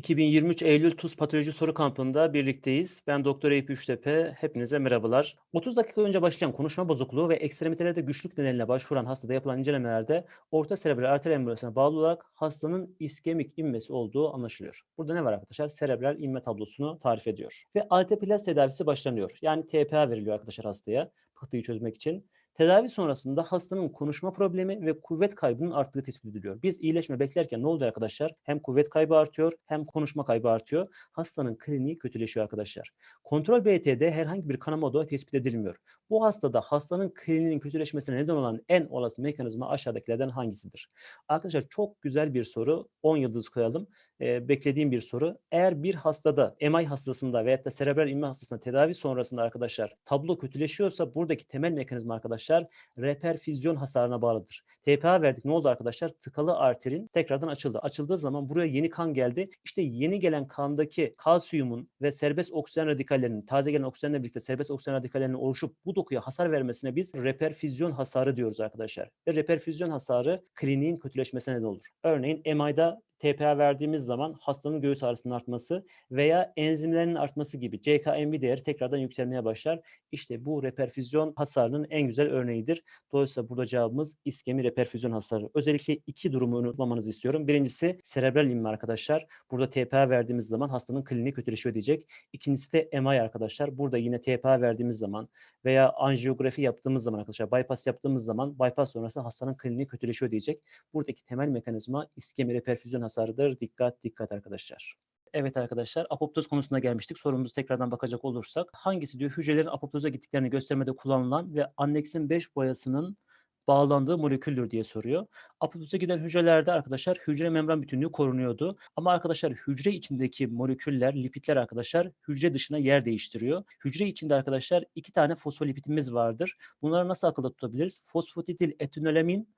2023 Eylül Tuz Patoloji Soru Kampı'nda birlikteyiz. Ben Doktor Eyüp Üçtepe. Hepinize merhabalar. 30 dakika önce başlayan konuşma bozukluğu ve ekstremitelerde güçlük nedeniyle başvuran hastada yapılan incelemelerde orta serebral arter embolizmasına bağlı olarak hastanın iskemik inmesi olduğu anlaşılıyor. Burada ne var arkadaşlar? Serebral inme tablosunu tarif ediyor. Ve alteplaz tedavisi başlanıyor. Yani TPA veriliyor arkadaşlar hastaya pıhtıyı çözmek için. Tedavi sonrasında hastanın konuşma problemi ve kuvvet kaybının arttığı tespit ediliyor. Biz iyileşme beklerken ne oluyor arkadaşlar? Hem kuvvet kaybı artıyor hem konuşma kaybı artıyor. Hastanın kliniği kötüleşiyor arkadaşlar. Kontrol BT'de herhangi bir kanama odağı tespit edilmiyor. Bu hastada hastanın kliniğinin kötüleşmesine neden olan en olası mekanizma aşağıdakilerden hangisidir? Arkadaşlar çok güzel bir soru. 10 yıldız koyalım. Ee, beklediğim bir soru. Eğer bir hastada MI hastasında veyahut da serebral inme hastasında tedavi sonrasında arkadaşlar tablo kötüleşiyorsa buradaki temel mekanizma arkadaşlar reperfüzyon hasarına bağlıdır. TPA verdik. Ne oldu arkadaşlar? Tıkalı arterin tekrardan açıldı. Açıldığı zaman buraya yeni kan geldi. İşte yeni gelen kandaki kalsiyumun ve serbest oksijen radikallerinin, taze gelen oksijenle birlikte serbest oksijen radikallerinin oluşup bu dokuya hasar vermesine biz reperfüzyon hasarı diyoruz arkadaşlar. Ve reperfüzyon hasarı kliniğin kötüleşmesine neden olur. Örneğin MI'da TPA verdiğimiz zaman hastanın göğüs ağrısının artması veya enzimlerinin artması gibi CKMB değeri tekrardan yükselmeye başlar. İşte bu reperfüzyon hasarının en güzel örneğidir. Dolayısıyla burada cevabımız iskemi reperfüzyon hasarı. Özellikle iki durumu unutmamanızı istiyorum. Birincisi serebral inme arkadaşlar. Burada TPA verdiğimiz zaman hastanın kliniği kötüleşiyor diyecek. İkincisi de MI arkadaşlar. Burada yine TPA verdiğimiz zaman veya anjiyografi yaptığımız zaman arkadaşlar bypass yaptığımız zaman bypass sonrası hastanın kliniği kötüleşiyor diyecek. Buradaki temel mekanizma iskemi reperfüzyon hasarıdır. Dikkat dikkat arkadaşlar. Evet arkadaşlar apoptoz konusuna gelmiştik. Sorumuzu tekrardan bakacak olursak hangisi diyor hücrelerin apoptoza gittiklerini göstermede kullanılan ve anneksin 5 boyasının bağlandığı moleküldür diye soruyor. Apoptoza giden hücrelerde arkadaşlar hücre membran bütünlüğü korunuyordu. Ama arkadaşlar hücre içindeki moleküller, lipidler arkadaşlar hücre dışına yer değiştiriyor. Hücre içinde arkadaşlar iki tane fosfolipidimiz vardır. Bunları nasıl akılda tutabiliriz? Fosfatidyl etinolamin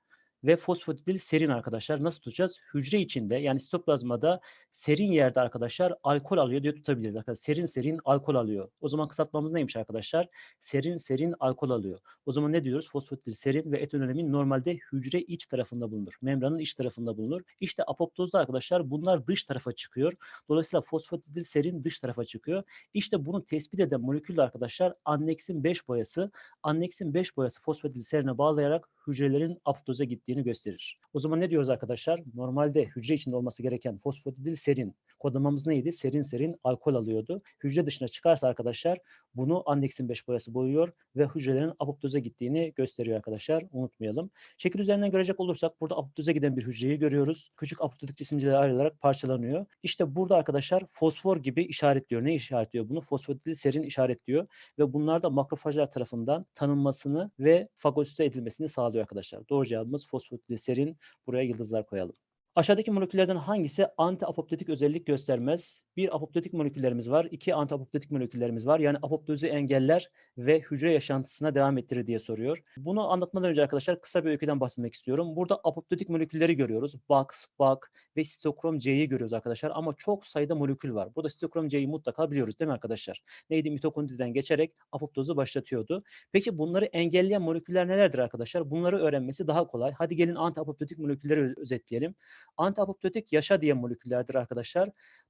ve fosfatidil serin arkadaşlar. Nasıl tutacağız? Hücre içinde yani sitoplazmada serin yerde arkadaşlar alkol alıyor diye tutabiliriz. Arkadaşlar serin serin alkol alıyor. O zaman kısaltmamız neymiş arkadaşlar? Serin serin alkol alıyor. O zaman ne diyoruz? Fosfatidil serin ve etanolamin normalde hücre iç tarafında bulunur. Membranın iç tarafında bulunur. İşte apoptozda arkadaşlar bunlar dış tarafa çıkıyor. Dolayısıyla fosfatidil serin dış tarafa çıkıyor. İşte bunu tespit eden molekül arkadaşlar anneksin 5 boyası. Anneksin 5 boyası fosfatidil serine bağlayarak hücrelerin apoptoza gittiğini gösterir. O zaman ne diyoruz arkadaşlar? Normalde hücre içinde olması gereken fosfatidil serin kodlamamız neydi? Serin serin alkol alıyordu. Hücre dışına çıkarsa arkadaşlar bunu andeksin 5 boyası boyuyor ve hücrelerin apoptoza gittiğini gösteriyor arkadaşlar. Unutmayalım. Şekil üzerinden görecek olursak burada apoptoza giden bir hücreyi görüyoruz. Küçük apoptotik cisimciler ayrılarak parçalanıyor. İşte burada arkadaşlar fosfor gibi işaretliyor. Ne işaretliyor bunu? Fosfatidil serin işaretliyor ve bunlar da makrofajlar tarafından tanınmasını ve fagosite edilmesini sağlıyor arkadaşlar. Doğru cevabımız fosfatidil serin. Buraya yıldızlar koyalım. Aşağıdaki moleküllerden hangisi anti-apoptotik özellik göstermez? Bir apoptotik moleküllerimiz var, iki anti-apoptotik moleküllerimiz var. Yani apoptozu engeller ve hücre yaşantısına devam ettirir diye soruyor. Bunu anlatmadan önce arkadaşlar kısa bir öyküden bahsetmek istiyorum. Burada apoptotik molekülleri görüyoruz. Box, BAC ve sitokrom C'yi görüyoruz arkadaşlar. Ama çok sayıda molekül var. Burada sitokrom C'yi mutlaka biliyoruz değil mi arkadaşlar? Neydi? Mitokondriden geçerek apoptozu başlatıyordu. Peki bunları engelleyen moleküller nelerdir arkadaşlar? Bunları öğrenmesi daha kolay. Hadi gelin anti-apoptotik molekülleri özetleyelim. Antiapoptotik yaşa diye moleküllerdir arkadaşlar.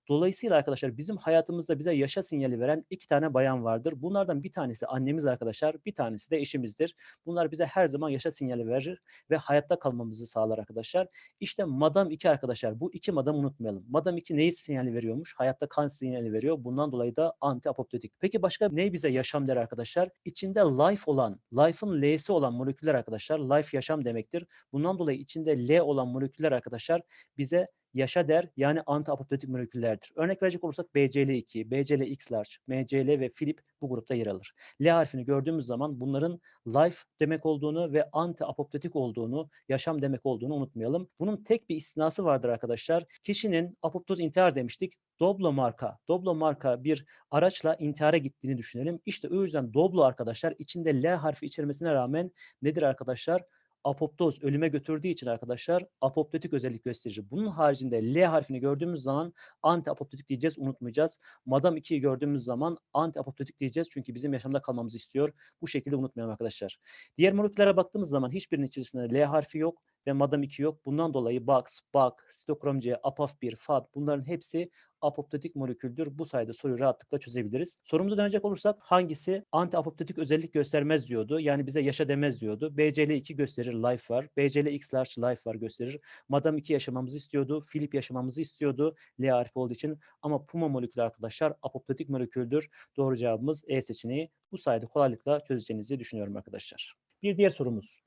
Dolayısıyla arkadaşlar bizim hayatımızda bize yaşa sinyali veren iki tane bayan vardır. Bunlardan bir tanesi annemiz arkadaşlar, bir tanesi de eşimizdir. Bunlar bize her zaman yaşa sinyali verir ve hayatta kalmamızı sağlar arkadaşlar. İşte Madam 2 arkadaşlar. Bu iki Madam unutmayalım. Madam 2 neyi sinyali veriyormuş? Hayatta kan sinyali veriyor. Bundan dolayı da antiapoptotik. Peki başka ne bize yaşam der arkadaşlar? İçinde life olan, life'ın L'si olan moleküller arkadaşlar. Life yaşam demektir. Bundan dolayı içinde L olan moleküller arkadaşlar bize yaşa der yani anti-apoptotik moleküllerdir. Örnek verecek olursak BCL2, BCL-X large, MCL ve Philip bu grupta yer alır. L harfini gördüğümüz zaman bunların life demek olduğunu ve anti-apoptotik olduğunu, yaşam demek olduğunu unutmayalım. Bunun tek bir istinası vardır arkadaşlar. Kişinin apoptoz intihar demiştik. Doblo marka, Doblo marka bir araçla intihara gittiğini düşünelim. İşte o yüzden Doblo arkadaşlar içinde L harfi içermesine rağmen nedir arkadaşlar? Apoptoz ölüme götürdüğü için arkadaşlar apoptotik özellik gösterir. Bunun haricinde L harfini gördüğümüz zaman anti apoptotik diyeceğiz unutmayacağız. Madam 2'yi gördüğümüz zaman anti apoptotik diyeceğiz çünkü bizim yaşamda kalmamızı istiyor. Bu şekilde unutmayalım arkadaşlar. Diğer moleküllere baktığımız zaman hiçbirinin içerisinde L harfi yok ve MADAM2 yok. Bundan dolayı BAX, BAK, sitokrom C, APAF1, FAD bunların hepsi apoptotik moleküldür. Bu sayede soruyu rahatlıkla çözebiliriz. Sorumuza dönecek olursak hangisi anti-apoptotik özellik göstermez diyordu. Yani bize yaşa demez diyordu. BCL2 gösterir life var. BCLX large life var gösterir. Madam 2 yaşamamızı istiyordu. Filip yaşamamızı istiyordu. L harfi olduğu için. Ama Puma molekülü arkadaşlar apoptotik moleküldür. Doğru cevabımız E seçeneği. Bu sayede kolaylıkla çözeceğinizi düşünüyorum arkadaşlar. Bir diğer sorumuz.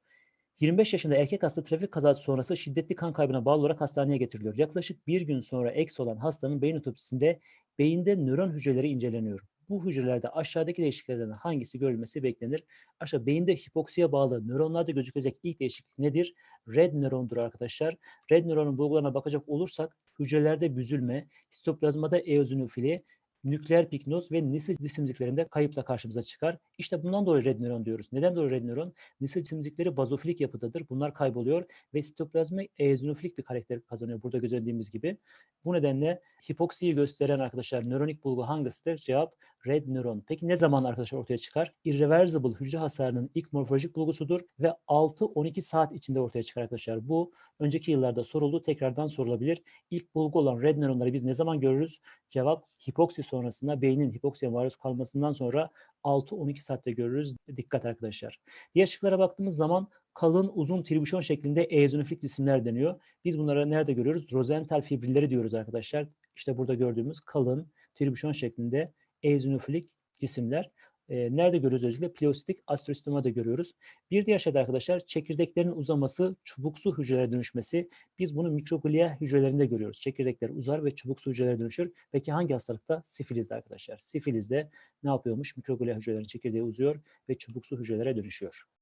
25 yaşında erkek hasta trafik kazası sonrası şiddetli kan kaybına bağlı olarak hastaneye getiriliyor. Yaklaşık bir gün sonra eks olan hastanın beyin otopsisinde beyinde nöron hücreleri inceleniyor. Bu hücrelerde aşağıdaki değişikliklerden hangisi görülmesi beklenir? Aşağı beyinde hipoksiye bağlı nöronlarda gözükecek ilk değişiklik nedir? Red nörondur arkadaşlar. Red nöronun bulgularına bakacak olursak hücrelerde büzülme, sitoplazmada eozinofili, nükleer piknoz ve nisil cisimciklerinde kayıpla karşımıza çıkar. İşte bundan dolayı red nöron diyoruz. Neden dolayı red nöron? Nisil cisimcikleri bazofilik yapıdadır. Bunlar kayboluyor ve sitoplazma eozinofilik bir karakter kazanıyor burada gözlendiğimiz gibi. Bu nedenle hipoksiyi gösteren arkadaşlar nöronik bulgu hangisidir? Cevap red nöron. Peki ne zaman arkadaşlar ortaya çıkar? Irreversible hücre hasarının ilk morfolojik bulgusudur ve 6-12 saat içinde ortaya çıkar arkadaşlar. Bu önceki yıllarda soruldu. Tekrardan sorulabilir. İlk bulgu olan red nöronları biz ne zaman görürüz? Cevap hipoksi sonrasında beynin hipoksiye maruz kalmasından sonra 6-12 saatte görürüz. Dikkat arkadaşlar. Diğer şıklara baktığımız zaman kalın uzun tribüşon şeklinde eozinofilik cisimler deniyor. Biz bunları nerede görüyoruz? Rozental fibrilleri diyoruz arkadaşlar. İşte burada gördüğümüz kalın tribüşon şeklinde eozinofilik cisimler. E, nerede görüyoruz özellikle? Pleositik astrostomada görüyoruz. Bir diğer şey de arkadaşlar çekirdeklerin uzaması, çubuksu hücrelere dönüşmesi. Biz bunu mikroglia hücrelerinde görüyoruz. Çekirdekler uzar ve çubuksu hücrelere dönüşür. Peki hangi hastalıkta? Sifilizde arkadaşlar. Sifilizde ne yapıyormuş? Mikroglia hücrelerinin çekirdeği uzuyor ve çubuksu hücrelere dönüşüyor.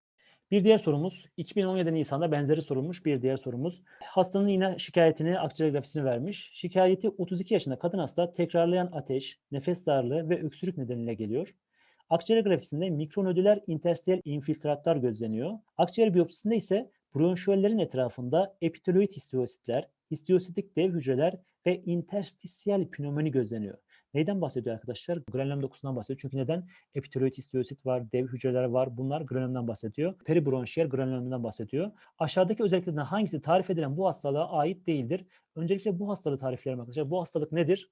Bir diğer sorumuz, 2017 Nisan'da benzeri sorulmuş bir diğer sorumuz. Hastanın yine şikayetini, akciğer grafisini vermiş. Şikayeti 32 yaşında kadın hasta tekrarlayan ateş, nefes darlığı ve öksürük nedeniyle geliyor. Akciğer grafisinde mikronodüler interstiyel infiltratlar gözleniyor. Akciğer biyopsisinde ise bronşiyollerin etrafında epiteloid histiyositler, histiyositik dev hücreler ve interstisial pnömoni gözleniyor. Neyden bahsediyor arkadaşlar? Granulom dokusundan bahsediyor. Çünkü neden? Epiteloid histiyosit var, dev hücreler var. Bunlar granulomdan bahsediyor. Peribronşiyel granulomundan bahsediyor. Aşağıdaki özelliklerden hangisi tarif edilen bu hastalığa ait değildir? Öncelikle bu hastalığı tarifleyelim arkadaşlar. Bu hastalık nedir?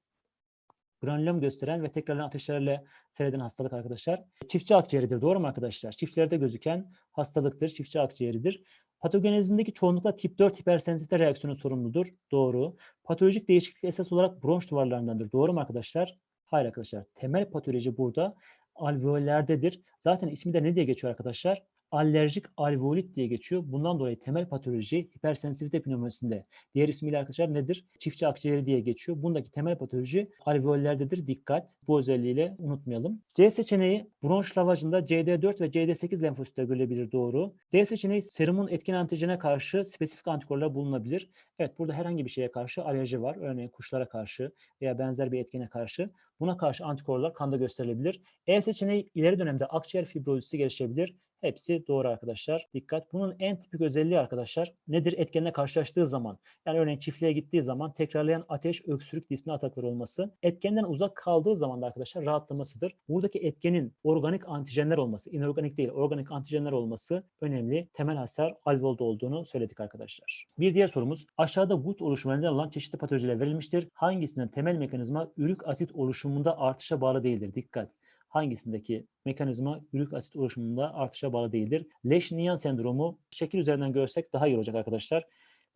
granülom gösteren ve tekrarlayan ateşlerle seyreden hastalık arkadaşlar. Çiftçi akciğeridir. Doğru mu arkadaşlar? Çiftlerde gözüken hastalıktır. Çiftçi akciğeridir. Patogenezindeki çoğunlukla tip 4 hipersensitivite reaksiyonu sorumludur. Doğru. Patolojik değişiklik esas olarak bronş duvarlarındandır. Doğru mu arkadaşlar? Hayır arkadaşlar. Temel patoloji burada alveollerdedir. Zaten ismi de ne diye geçiyor arkadaşlar? Alerjik alveolit diye geçiyor. Bundan dolayı temel patoloji hipersensitivite pneumonisinde. Diğer ismiyle arkadaşlar nedir? Çiftçi akciğeri diye geçiyor. Bundaki temel patoloji alveollerdedir. Dikkat. Bu özelliğiyle unutmayalım. C seçeneği bronş lavajında CD4 ve CD8 lenfositler görülebilir. Doğru. D seçeneği serumun etkin antijene karşı spesifik antikorlar bulunabilir. Evet burada herhangi bir şeye karşı alerji var. Örneğin kuşlara karşı veya benzer bir etkene karşı. Buna karşı antikorlar kanda gösterilebilir. E seçeneği ileri dönemde akciğer fibrozisi gelişebilir. Hepsi doğru arkadaşlar. Dikkat. Bunun en tipik özelliği arkadaşlar nedir? Etkenle karşılaştığı zaman. Yani örneğin çiftliğe gittiği zaman tekrarlayan ateş, öksürük, disne atakları olması. Etkenden uzak kaldığı zaman da arkadaşlar rahatlamasıdır. Buradaki etkenin organik antijenler olması, inorganik değil, organik antijenler olması önemli. Temel hasar alveolda olduğunu söyledik arkadaşlar. Bir diğer sorumuz. Aşağıda gut oluşumu neden olan çeşitli patolojiler verilmiştir. Hangisinden temel mekanizma ürik asit oluşumunda artışa bağlı değildir? Dikkat hangisindeki mekanizma ürik asit oluşumunda artışa bağlı değildir. Leş-Nyhan sendromu şekil üzerinden görsek daha iyi olacak arkadaşlar.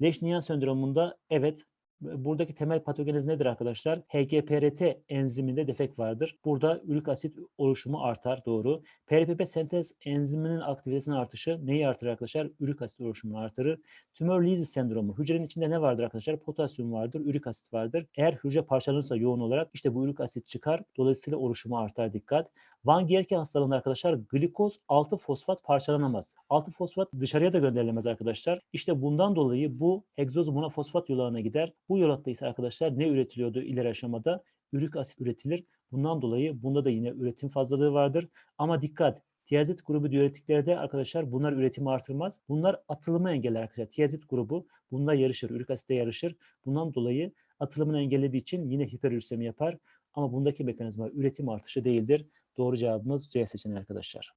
Leş-Nyhan sendromunda evet Buradaki temel patogeniz nedir arkadaşlar? HGPRT enziminde defekt vardır. Burada ürik asit oluşumu artar doğru. PRPP sentez enziminin aktivitesinin artışı neyi artırır arkadaşlar? Ürik asit oluşumunu artırır. Tümör Lysis sendromu. Hücrenin içinde ne vardır arkadaşlar? Potasyum vardır, ürik asit vardır. Eğer hücre parçalanırsa yoğun olarak işte bu ürik asit çıkar. Dolayısıyla oluşumu artar dikkat. Van Gierke hastalığında arkadaşlar glikoz 6 fosfat parçalanamaz. 6 fosfat dışarıya da gönderilemez arkadaşlar. İşte bundan dolayı bu egzoz monofosfat yollarına gider. Bu yolakta ise arkadaşlar ne üretiliyordu ileri aşamada? Ürik asit üretilir. Bundan dolayı bunda da yine üretim fazlalığı vardır. Ama dikkat Tiyazit grubu diüretiklerde arkadaşlar bunlar üretimi artırmaz. Bunlar atılımı engeller arkadaşlar. Tiyazit grubu bunda yarışır. Ürik asitte yarışır. Bundan dolayı atılımını engellediği için yine hiperürsemi yapar. Ama bundaki mekanizma üretim artışı değildir. Doğru cevabımız C seçeneği arkadaşlar.